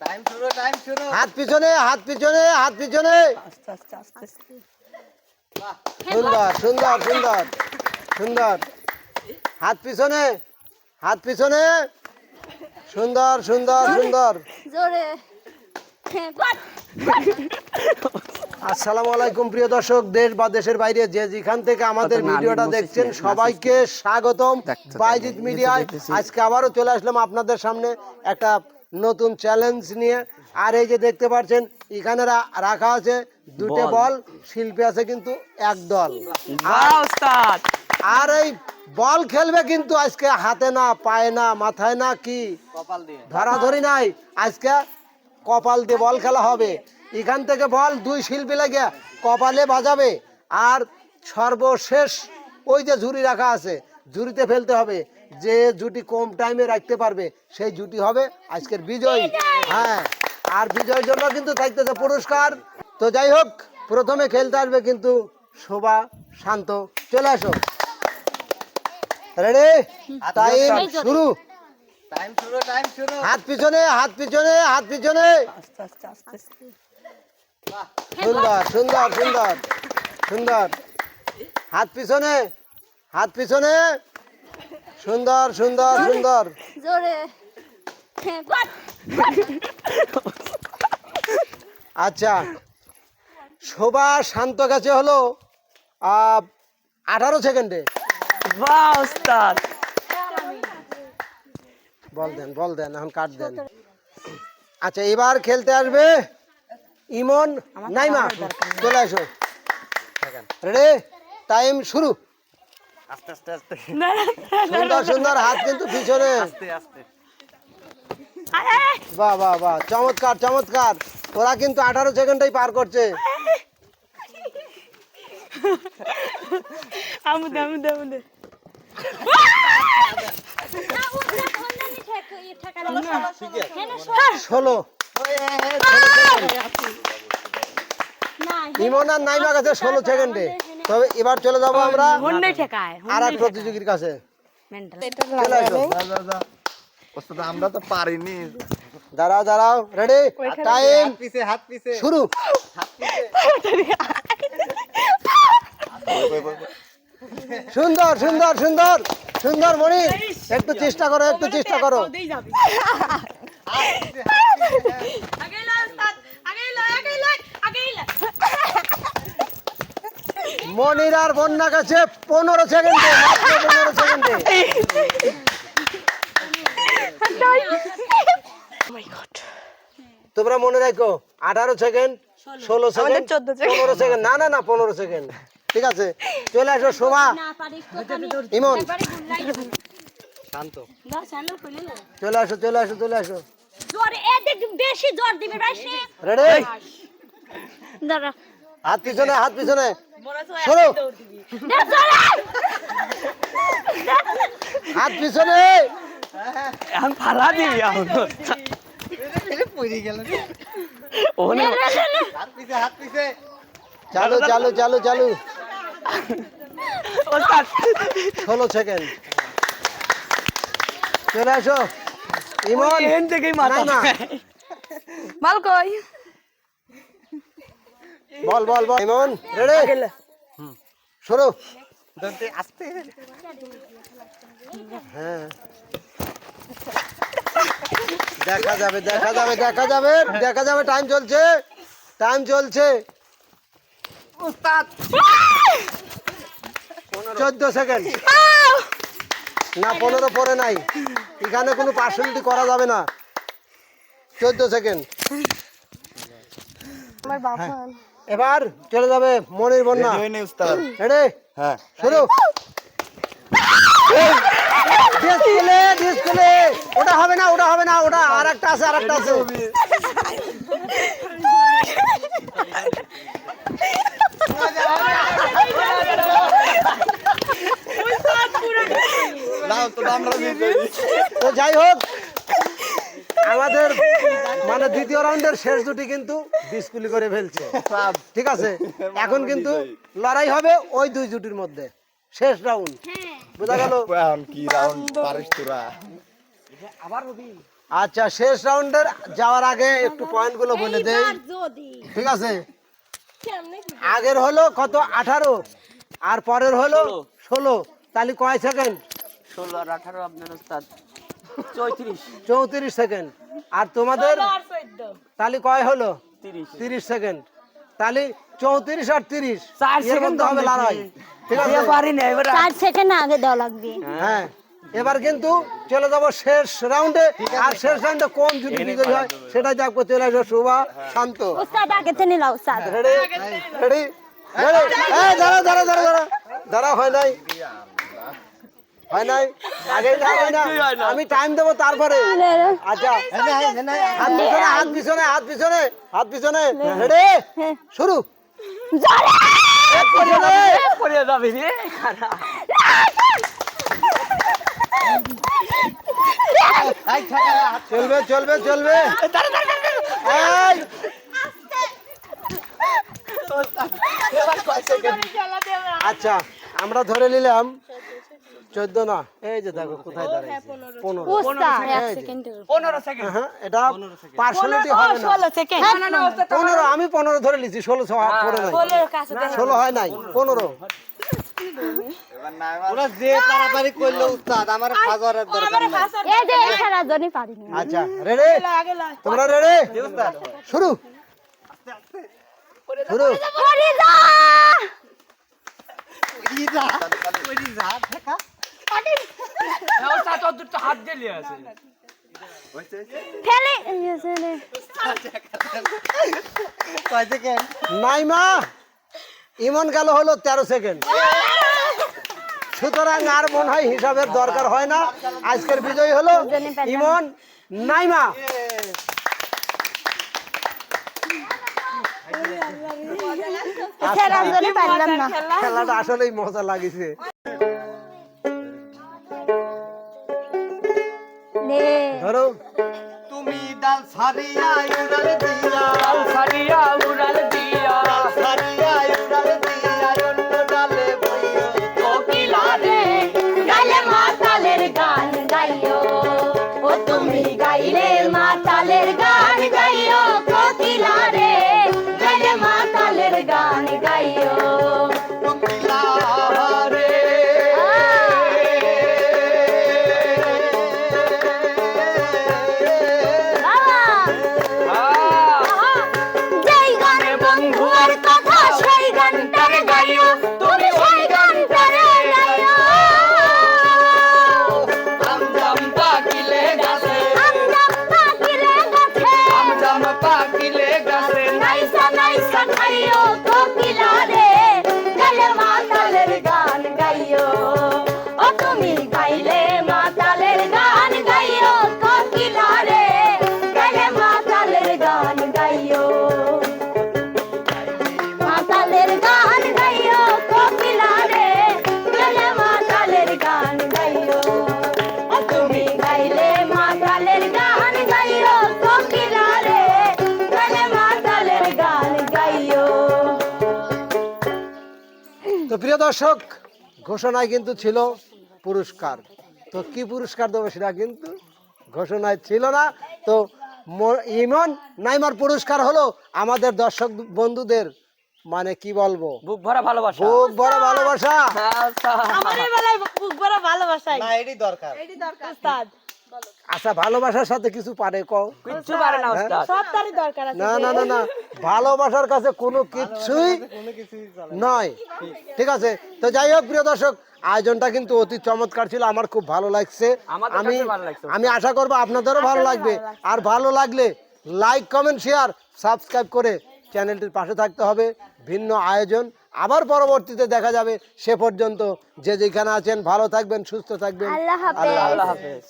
Time শুরু time শুরু হাত পিছনে হাত পিছনে হাত পিছনে। আস্তে আস্তে আস্তে আস্তে। সুন্দর সুন্দর সুন্দর সুন্দর। হাত পিছনে হাত পিছনে। সুন্দর সুন্দর সুন্দর। জোরে। আসসালামু আলাইকুম প্রিয় দর্শক। দেশ বা দেশের বাইরে যে যেখান থেকে আমাদের ভিডিওটা দেখছেন সবাইকে স্বাগতম। বাইজিৎ মিডিয়ায় আজকে আবারও চলে আসলাম আপনাদের সামনে। একটা নতুন চ্যালেঞ্জ নিয়ে। আর এই যে দেখতে পাচ্ছেন এখানে রাখা আছে দুটো বল। শিল্পী আছে কিন্তু এক দল। আর এই বল খেলবে কিন্তু আজকে হাতে না পায়ে না মাথায় না কি? কপাল দিয়ে। ধরাধরি নাই। আজকে কপাল দিয়ে বল খেলা হবে। এখান থেকে বল দুই শিল্পী লাগে কপালে বাজাবে। আর সর্বশেষ ওই যে ঝুড়ি রাখা আছে ঝুড়িতে ফেলতে হবে। যে জুটি কম টাইমে রাখতে পারবে সেই জুটি হবে আজকের বিজয়। হ্যাঁ আর বিজয়ের জন্য কিন্তু থাকতেছে পুরস্কার। তো যাই হোক প্রথমে খেলতে আসবে কিন্তু শোভা শান্ত। চলে আসো। রেডি টাইম শুরু। টাইম শুরু টাইম শুরু। হাত পিছনে হাত পিছনে হাত পিছনে। আস্তে আস্তে আস্তে আস্তে। সুন্দর সুন্দর সুন্দর সুন্দর। হাত পিছনে। হাত পিছনে। সুন্দর সুন্দর সুন্দর। জোরে। হ্যাঁ, আচ্ছা শোভা শান্ত কাছে হলো আঠারো সেকেন্ডে। বল দেন বল দেন এখন কাট দেন। আচ্ছা এবার খেলতে আসবে ইমন নাইমা। চলে আসো। রেডি? টাইম শুরু। আস্তে আস্তে আস্তে। সুন্দর সুন্দর হাত কিন্তু পিছনে। আস্তে আস্তে। বাহ বাহ বাহ চমৎকার চমৎকার। ওরা কিন্তু আঠারো সেকেন্ডেই পার করছে। আমুদে আমুদে আমুদে। ষোলো। না, ইমন আর নাইমা কাছে ষোলো সেকেন্ডে। তবে এবার চলে যাব আমরা হন্ডে ঠেকায় আর এক প্রতিযোগীর কাছে। মেন্টাল চলে আসো। যা যা যা। ওস্তাদ আমরা তো পারিনি। দাঁড়াও দাঁড়াও। রেডি টাইম হাত পিছে হাত পিছে। শুরু। সুন্দর সুন্দর সুন্দর। সুন্দর মণি। একটু চেষ্টা করো একটু চেষ্টা করো। মনির আর বন্যা কাছে পনেরো সেকেন্ডে পনেরো সেকেন্ডে। তোমরা মনে রাখো আঠারো সেকেন্ড ষোলো। সেকেন্ড পনেরো সেকেন্ড। না না না পনেরো সেকেন্ড। ঠিক আছে চলে আসো শোভা। ইমন। শান্ত। চলে আসো চলে আসো চলে আসো। বেশি জোর দিবে রেডি দাঁড়া। হাত পিছনে হাত পিছনে। সরো। দেখ, জোরে! হাত পিছনে। এখন ফালা দিবি এখন। পড়ে গেল ওনে হাত পিছে হাত পিছে। চালু চালু চালু। চালু ষোলো সেকেন্ড। চলে আসো। ইমন। এখান থেকেই মাথা না, না। মাল কই বল বল বল। ইমন রেডি? সরো। দন্তে আস্তে। হ্যাঁ। দেখা যাবে দেখা যাবে দেখা যাবে দেখা যাবে টাইম চলছে টাইম চলছে। উস্তাদ। চোদ্দ সেকেন্ড। না পনেরো পরে নাই। এখানে কোনো পার্সেন্টি করা যাবে না। চোদ্দ সেকেন্ড। এবার চলে যাবে মনির বন্যা। রেডি হ্যাঁ। শুরু। ডিসপ্লে ডিসপ্লে ওটা হবে না ওটা হবে না ওটা আর একটা আছে আর একটা আছে। তো যাই হোক আমাদের মানে দ্বিতীয় রাউন্ডের শেষ দুটি কিন্তু ডিসপ্লে করে ফেলছে। ঠিক আছে? এখন কিন্তু লড়াই হবে ওই দুই জুটির মধ্যে। শেষ রাউন্ড বোঝা গেল? এখন কি রাউন্ড পারিস তোরা? আবার আচ্ছা শেষ রাউন্ডের যাওয়ার আগে একটু পয়েন্টগুলো বলে দেই। ঠিক আছে? আগের হলো কত? আঠারো। আর পরের হলো ষোলো। তাহলে কয় সেকেন্ড ষোলো আর আঠারো আপনার ওস্তাদ। চৌত্রিশ। চৌত্রিশ সেকেন্ড আর তোমাদের? তাহলে কয় হলো? তিরিশ। সেকেন্ড। তাহলে চৌত্রিশ আর তিরিশ। চার সেকেন্ড হবে লড়াই। ঠিক আছে? পারি না এবার চার সেকেন্ড আগে দেওয়া লাগবে। হ্যাঁ। এবার কিন্তু চলে যাব শেষ রাউন্ডে আর শেষ রাউন্ডে কোন যদি বিজয়ী হয় সেটা যাব চলে আসবে শুভা শান্ত। উস্তাদ আগে থেকে নাও উস্তাদ রেডি রেডি এই দাঁড়া দাঁড়া দাঁড়া দাঁড়া। দাঁড়া হয় নাই। হয় নাই? আগে হয় না। আমি টাইম দেবো তারপরে। আচ্ছা। হাত পিছনে হাত পিছনে হাত পিছনে। হাত পিছনে রেডি শুরু। পড়ে যাবে রে চলবে চলবে চলবে। আচ্ছা আমরা ধরে নিলাম চোদ্দ না? এই যে দেখো কোথায় হ্যাঁ এটা পার্সোনালিটি হবে না? পনেরো আমি পনেরো ধরে নিচ্ছি ষোলো ষোলো হয় নাই পনেরো। আচ্ছা শুরু। শুরু। হাত দিয়ে আছে? নাইমা ইমন গেল হলো তেরো সেকেন্ড সুতরাং আর মনে হয় হিসাবের দরকার হয় না। আজকের বিজয়ী হলো ইমন নাইমা। খেলাটা আসলেই মজা লাগিছে। নে। ধরো। তুমি ডাল সারিয়া উড়াল দিয়া। সারিয়া উড়াল দিয়া। উড়াল তো প্রিয় দর্শক ঘোষণায় কিন্তু ছিল পুরস্কার। তো কি পুরস্কার দেবো সেটা কিন্তু ঘোষণায় ছিল না। তো ম- ইমন নাইমার পুরস্কার হলো আমাদের দর্শক বন্ধুদের মানে কি বলব? বুক ভরা ভালোবাসা। খুব বড় ভালোবাসা। আচ্ছা না এটাই দরকার। আচ্ছা ভালোবাসার সাথে কিছু পারে কও। কিচ্ছু পারে না ওস্তাদ। না না না না ভালোবাসার কাছে কোনো কিছুই কোনো কিছুই চলে নয়। ঠিক আছে? তো যাই হোক প্রিয় দর্শক আয়োজনটা কিন্তু অতি চমৎকার ছিল আমার খুব ভালো লাগছে। আমি। আমি আশা করব আপনাদেরও ভালো লাগবে। আর ভালো লাগলে লাইক কমেন্ট শেয়ার সাবস্ক্রাইব করে চ্যানেলটির পাশে থাকতে হবে। ভিন্ন আয়োজন আবার পরবর্তীতে দেখা যাবে। সে পর্যন্ত যে যেখানে আছেন ভালো থাকবেন সুস্থ থাকবেন। আল্লাহ হাফেজ। আল্লাহ হাফেজ।